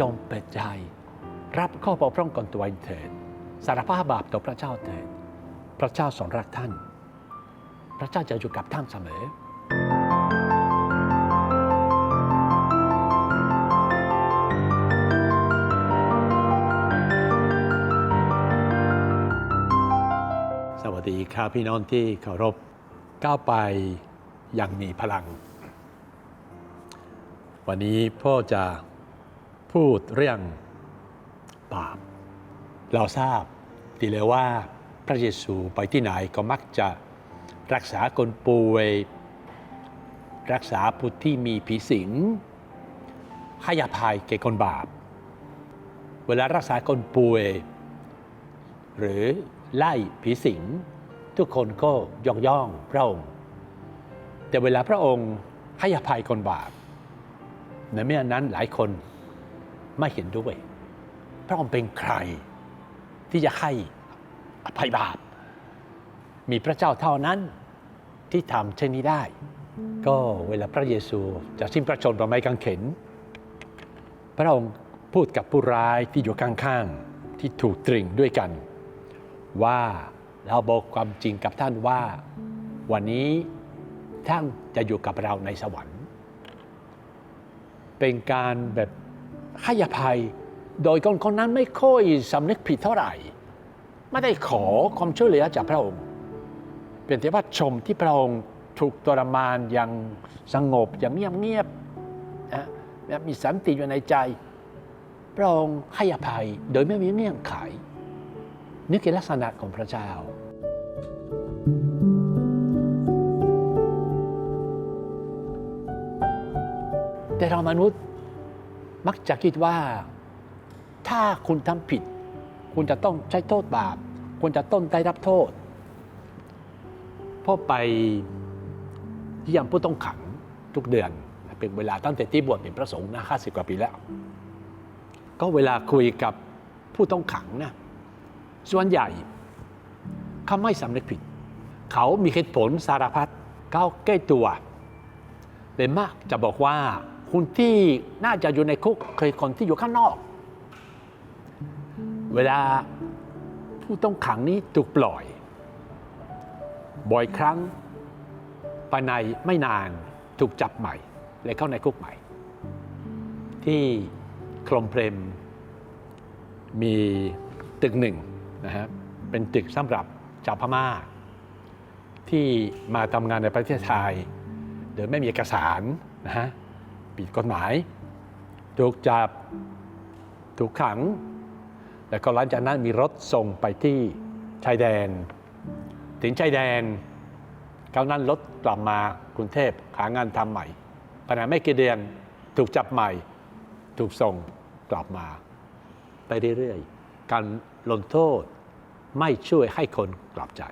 จงเปิดใจ รับข้อบกพร่องก่อนตัวเองเถิดสารภาพบาปต่อพระเจ้าเถิดพระเจ้าทรงรักท่าน พระเจ้าจะอยู่กับท่านเสมอสวัสดีครับพี่น้องที่เคารพก้าวไปอย่างมีพลัง วันนี้พ่อจะ พูดเรื่องบาปเราทราบดีเลยว่าพระเยซูไปที่ไหนก็มักจะรักษาคนป่วย รักษาผู้ที่มีผีสิงให้อภัยแก่คนบาป เวลารักษาคนป่วย หรือไล่ผีสิง ทุกคนก็ยกย่องพระองค์ แต่เวลาพระองค์ให้อภัยคนบาปในเมื่อนั้นหลายคน ไม่เห็นด้วย พระองค์เป็นใครที่จะให้อภัยบาป มีพระเจ้าเท่านั้นที่ทำเช่นนี้ได้ ก็เวลาพระเยซูจะสิ้นพระชนม์บนไม้กางเขน พระองค์พูดกับผู้ร้ายที่อยู่ข้างๆที่ถูกตรึงด้วยกัน ว่าเราบอกความจริงกับท่านว่า วันนี้ท่านจะอยู่กับเราในสวรรค์ เป็นการแบบ ให้อภัย โดยคนคนนั้นไม่ค่อยสำนึกผิดเท่าไหร่ ไม่ได้ขอความช่วยเหลือจากพระองค์เป็นแต่ว่าชมที่พระองค์ถูกทรมานอย่างสงบอย่างเงียบๆนะแบบมีสันติอยู่ในใจ พระองค์ให้อภัยโดยไม่มีเงื่อนไขนี่คือลักษณะของพระเจ้า แต่เรามนุษย์ มักจะคิดว่า ถ้าคุณทำผิด คุณจะต้องใช้โทษบาป คุณจะต้องได้รับโทษพ่อไปเยี่ยมผู้ต้องขังทุกเดือน เป็นเวลาตั้งแต่ที่บวชเป็นพระสงฆ์นะห้าสิบกว่าปีแล้ว ก็เวลาคุยกับผู้ต้องขังนะส่วนใหญ่เขาไม่สำนึกผิด เขามีเหตุผลสารพัดเขาแก้ตัวเลยมากจะบอกว่า คนที่น่าจะอยู่ในคุกเคยคนที่อยู่ข้างนอก เวลาผู้ต้องขังนี้ถูกปล่อย บ่อยครั้งภายในไม่นานถูกจับใหม่เลยเข้าในคุกใหม่ ที่คลมเพลมมีตึกหนึ่งนะฮะเป็นตึกสำหรับชาวพม่า ที่มาทำงานในประเทศไทยโดยไม่มีเอกสารนะฮะ ผิดกฎหมาย ถูกจับ ถูกขัง แล้วก็หลังจากนั้นมีรถส่งไปที่ชายแดน ถึงชายแดนเขานั้นรถกลับมากรุงเทพหางานทำใหม่ภายในไม่กี่เดือนถูกจับใหม่ ถูกส่งกลับมา ไปเรื่อยๆ การลงโทษไม่ช่วยให้คนกลับใจ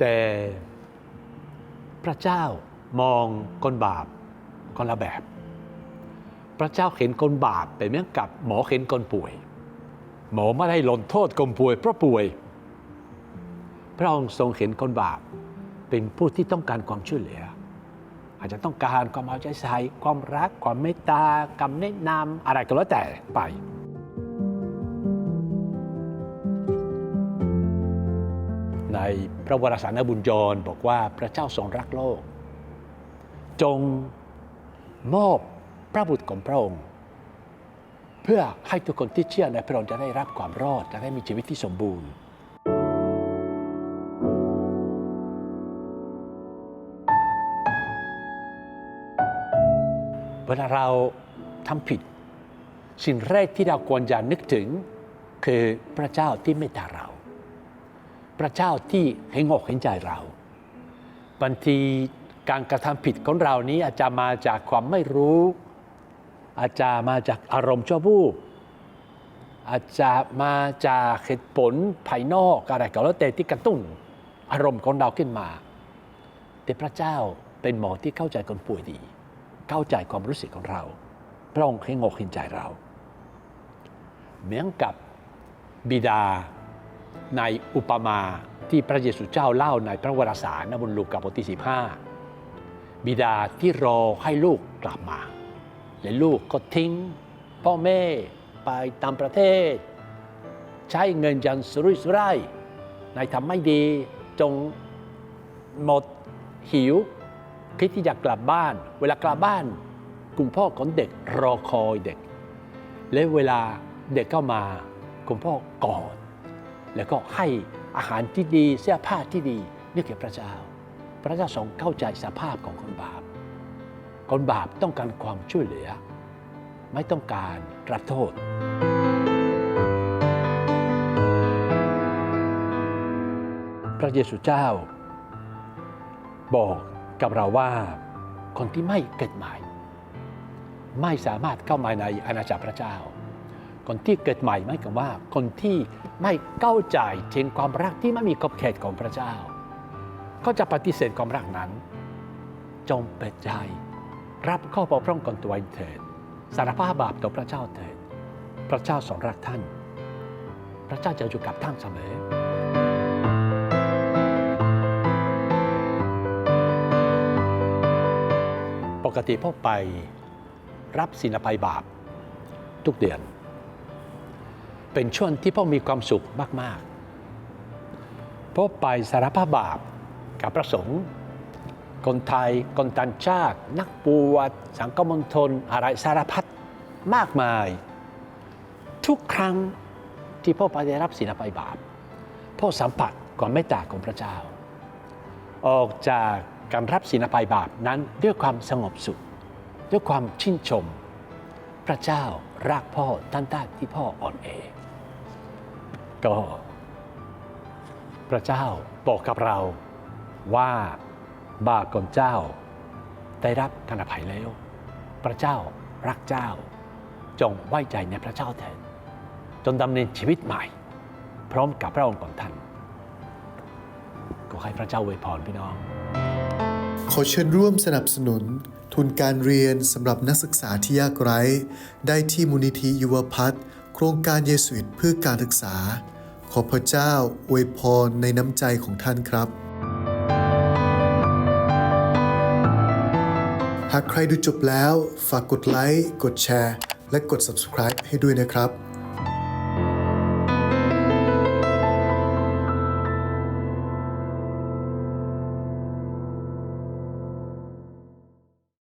แต่ พระเจ้ามองคนบาปคนละแบบ พระเจ้าเห็นคนบาปเป็นเหมือนกับหมอเห็นคนป่วย หมอไม่ได้ลงโทษคนป่วยเพราะป่วย พระองค์ทรงเห็นคนบาปเป็นผู้ที่ต้องการความช่วยเหลือ อาจจะต้องการความเอาใจใส่ความรักความเมตตาคำแนะนำอะไรก็แล้วแต่ไป ในพระวรสารบุญยนต์บอกว่าพระเจ้าทรงรักโลก จงมอบพระบุตรของพระองค์ เพื่อให้ทุกคนที่เชื่อในพระองค์จะได้รับความรอดจะได้มีชีวิตที่สมบูรณ์เวลาเราทำผิด สิ่งแรกที่เราควรจะนึกถึงคือพระเจ้าที่เมตตาเรา ระเจ้าที่เห็นอกเห็นใจเราบางทีการกระทำผิดของเรานี้อาจจะมาจากความไม่รู้ อาจจะมาจากอารมณ์ชั่ววูบอาจจะมาจากเหตุผลภายนอกอะไรก็แล้วแต่ที่กระตุ้นอารมณ์ของเราขึ้นมา แต่พระเจ้าเป็นหมอที่เข้าใจคนป่วยดี เข้าใจความรู้สึกของเรา พระองค์เห็นอกเห็นใจเรา เหมือนกับบิดา ในอุปมาที่พระเยซูเจ้าเล่าในพระวรสารนบนลูกาบทที่ 15 บิดาที่รอให้ลูกกลับมา และลูกก็ทิ้ง พ่อแม่ไปตามประเทศ ใช้เงินอยันสุรุ่ยสุร่ายในทำไม่ดีจงหมดหิว คิดที่จะกลับบ้าน เวลากลับบ้านคุณพ่อของเด็กรอคอยเด็ก และเวลาเด็กเข้ามาคุณพ่อกอด แล้วก็ให้อาหารที่ดีเสื้อผ้าที่ดีนี่คือพระเจ้า พระเจ้าทรงเข้าใจสภาพของคนบาป คนบาปต้องการความช่วยเหลือ ไม่ต้องการกรับโทษ พระเยซูเจ้า บอกกับเราว่าคนที่ไม่เกิดใหม่ ไม่สามารถเข้ามาในอาณาจักรพระเจ้า คนที่เกิดใหม่หมายความว่า คนที่ไม่เข้าใจถึงความรักที่ไม่มีขอบเขตของพระเจ้า ก็จะปฏิเสธความรักนั้น จงเปิดใจ รับข้อปกพร่องก่อนตัวเองเถิดสารภาพบาปต่อพระเจ้าเถิดพระเจ้าทรงรักท่าน พระเจ้าจะอยู่กับท่านเสมอปกติพ่อไปรับสินภัยบาปทุกเดือน เป็นช่วงที่พ่อมีความสุขมากๆพ่อไปสารภาพบาปกับพระสงฆ์คนไทย คนต่างชาติ นักบวชสังฆมณฑลอะไรสารพัดมากมาย ทุกครั้งที่พ่อไปได้รับสินภัยบาปพ่อสัมผัสความเมตตาของพระเจ้า ออกจากการรับสินภัยบาปนั้นด้วยความสงบสุข ด้วยความชื่นชม พระเจ้ารักพ่อท่านได้ที่พ่ออ่อนแอ ก็ พระเจ้าบอกกับเราว่าบาปของเจ้า ได้รับการอภัยแล้ว พระเจ้ารักเจ้า จงไว้ใจในพระเจ้าเถิดจนดำเนินชีวิตใหม่ พร้อมกับพระองค์ของท่านก็ให้พระเจ้าอวยพรพี่น้อง ขอเชิญร่วมสนับสนุนทุนการเรียนสำหรับนักศึกษาที่ยากไร้ ได้ที่มูลนิธิยุวพัฒน์โครงการเยสุอิตเพื่อการศึกษา ขอพระเจ้าอวยพรในน้ำใจของท่านครับ หากใครดูจบแล้วฝากกดไลค์ กดแชร์ และกด subscribe ให้ด้วยนะครับ